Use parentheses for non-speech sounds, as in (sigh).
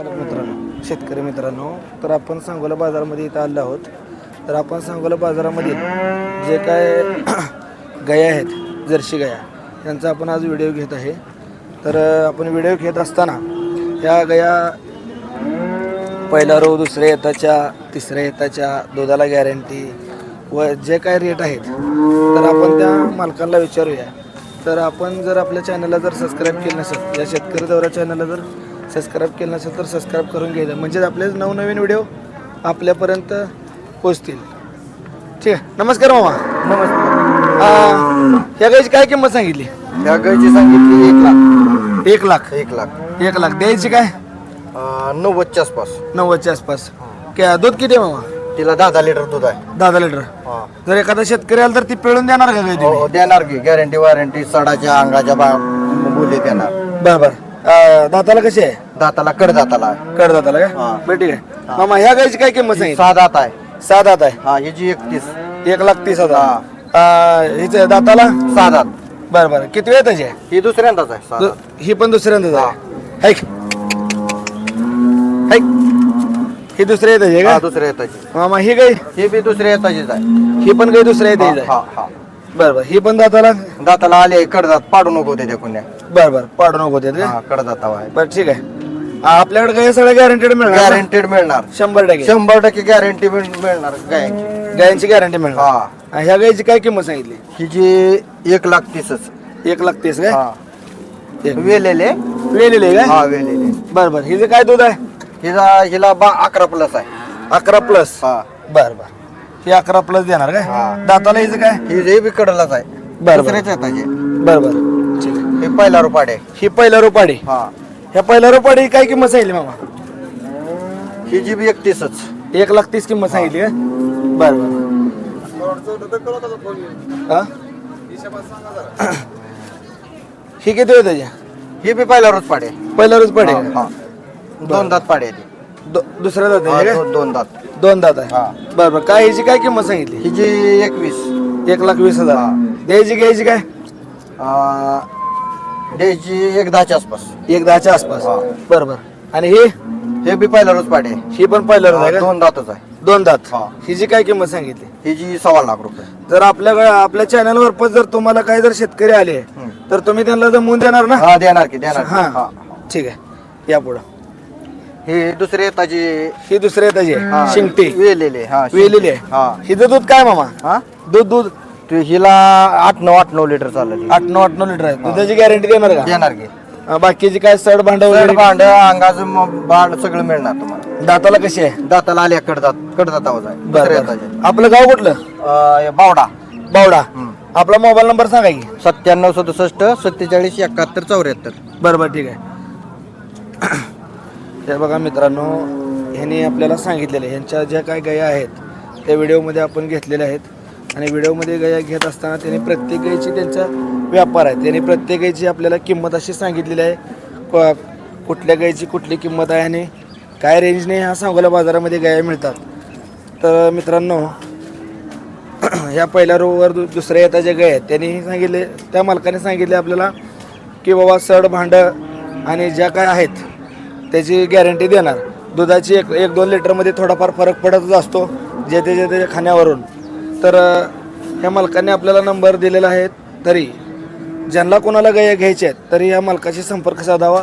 पालक मित्रांनो शेतकरी मित्रांनो तर आपण सांगोला बाजारामध्ये इथं आलो आहोत. तर आपण सांगोला बाजारामध्ये जे काय (clears throat) गाया आहेत जर्शी गाया त्यांचा आपण आज व्हिडिओ घेत आहे. तर आपण व्हिडिओ घेत असताना या गाया पहिला रो दुसऱ्या येताच्या तिसऱ्या येताच्या दुधाला गॅरंटी व जे काय रेट आहेत तर आपण त्या मालकांना विचारूया. तर आपण जर आपल्या चॅनलला जर सबस्क्राईब केलं नसेल या शेतकरी दौरा चॅनलला जर सबस्क्राईब केलं नसेल तर सबस्क्राईब करून घ्यायचं म्हणजे आपले नवनवीन व्हिडिओ आपल्यापर्यंत पोचतील ठीक आहे. नमस्कार मामा. नमस्कार. या गायची काय किंमत सांगितली? या गायची सांगितली एक लाख. एक लाख. एक लाख. एक लाख. द्यायची काय? नव्वदच्या आसपास. नव्वदच्या आसपास. क्या दूध किती आहे मामा? तिला दहा दहा लिटर दूध आहे. दहा दहा लिटर. जर एखादा शेतकरी आला तर ती पिळून देणार का हो, हो, देणार की. गॅरंटी वॉरंटी सडाच्या अंगाच्या बा बोली देणार. बर बर. अं, दाताला कशी आहे? दाताला कड दाताला. कर दाताला काय हा. बरं ठीक आहे. मामा ह्या गायची काय किंमत सांगितली? सहा दात आहे. सहा दात आहे? हा ह्याची एकतीस. एक लाख तीस हजार. अं, हिचं दाताला? सहा दात. बर बर. किती वेळ त्याची? आहे ही दुसऱ्यांदाच आहे सहा दु- दात. ही पण दुसऱ्यांदाच आहे. हैक हैक ही दुसऱ्या येताची आहे हा का दुसऱ्या येताची मामा ही गाय? ही बी दुसऱ्या येताचीच आहे. ही पण गाय दुसऱ्या हा, येताची हा, हा. बर बर. ही पण दाताला? दाताला आले कडदात. पाडू नको त्याच्या कुण्या. बर बर. पाडू नको का हा कडदातावा आहे बर ठीक आहे. आ, आपल्याकडे गाय सगळ्या गॅरंटेड मिळणार ना? गॅरंटेड मिळणार. शंभर टक्के. शंभर टक्के गॅरंटी मिळणार गायांची. गायांची गॅरंटी मिळणार. हा. आ, ह्या गायची काय किंमत सांगितली? ही जी एक लाख तीसच. एक लाख तीस काय? हा. एक. वेलेले. वेलेली आहे काय? हा वेलेले. बर बर. हिचं काय दूध आहे? हिला हिला बा अकरा प्लस आहे. अकरा प्लस. हा. बर बर. ही अकरा प्लस देणार काय? हा. दाताला हिचं काय? ही जे बी कडलाच आहे. बर बर. दुसऱ्याच आहे ताजे बर बर. ठीक आहे हे पहिला रुपाडे. ही पहिला रोपाडी? हा. ह्या पहिल्या रोपाडी काय किंमत सांगितली मामा? ही जी बी एकतीसच. एक लाख तीस किंमत सांगितली काय बर बर. हा? किती होत त्याच्या ही बी पहिला रोज पाडे पहिला रोज पाडे. दोन दात पाडे आहे ती. दो- दुसऱ्या दात हा, आहे का? दोन- दात. दोन दात आहे. हा. बर बर. काय ह्याची काय किंमत सांगितली? ही जी एकवीस. एक लाख वीस हजार. हा. द्यायची घ्यायची काय? द्यायची एक दहाच्या आसपास. एक दहाच्या आसपास. हा. बर बर. आणि ही? हे बी पहिला रोज पाडे. ही पण पहिल्या रोज आहे का? दोन दातच आहे. दोन दात. हा. हिची काय किंमत सांगितली? ही जी सव्वा लाख रुपये. जर आपल्याकडे आपल्या चॅनलवर पण जर तुम्हाला काही जर शेतकरी आले हम्म. तर तुम्ही त्यांना जमवून देणार ना? हा देणार की देणार की. हा. हा. ठीक आहे. या पुढं. ही दुसरी येताची ही दुसऱ्या हा, आहे. शिंगटी. वेलेले हा वेलेली हा. आहे हिचं दूध काय मामा? हा? दूध दूध. ते हिला आठ नऊ आठ नऊ लिटर चाललं आठ नऊ आठ नऊ लिटर आहे. दुधाची गॅरंटी देणार का? देणार की. हा, बाकीची काय सड भांड वगैरे? भांड अंगाचं भांड सगळं मिळणार तुम्हाला. दाताला कशी आहे? दाताला आल्या कडदात कडदात आवाज आहे. बरं, दुसऱ्या बरं. येताचे. आपलं गाव कुठलं? अं, हे बावडा. बावडा. आपला मोबाईल नंबर सांगा की. सत्त्याण्णव सदुसष्ट सत्तेचाळीस एकाहत्तर चौऱ्याहत्तर. बरं बरं ठीक आहे. हे बघा मित्रांनो ह्यांनी आपल्याला सांगितलेलं आहे. ह्यांच्या ज्या काय गया आहेत त्या व्हिडिओमध्ये आपण घेतलेल्या आहेत. आणि व्हिडिओमध्ये गया घेत असताना त्यांनी प्रत्येक गायची त्यांचा व्यापार आहे. त्यांनी प्रत्येक गायची आपल्याला किंमत अशी सांगितलेली आहे. क- कुठल्या गायीची कुठली किंमत आहे आणि काय रेंजने ह्या सांगोला बाजारामध्ये गाया मिळतात. तर मित्रांनो (clears throat) ह्या पहिल्या रोवर दु दुसऱ्या येता जे गाय आहेत त्यांनी सांगितले त्या मालकाने सांगितले आपल्याला की बाबा सड भांडं आणि ज्या काय आहेत त्याची गॅरंटी देणार. दुधाची एक एक दोन लिटरमध्ये थोडाफार फरक पडतच असतो जे ते जे त्याच्या खाण्यावरून. तर ह्या मालकाने आपल्याला नंबर दिलेला आहे तरी. ज्यांना कोणाला गाय घ्यायच्या आहेत तरी या मालकाशी संपर्क साधावा.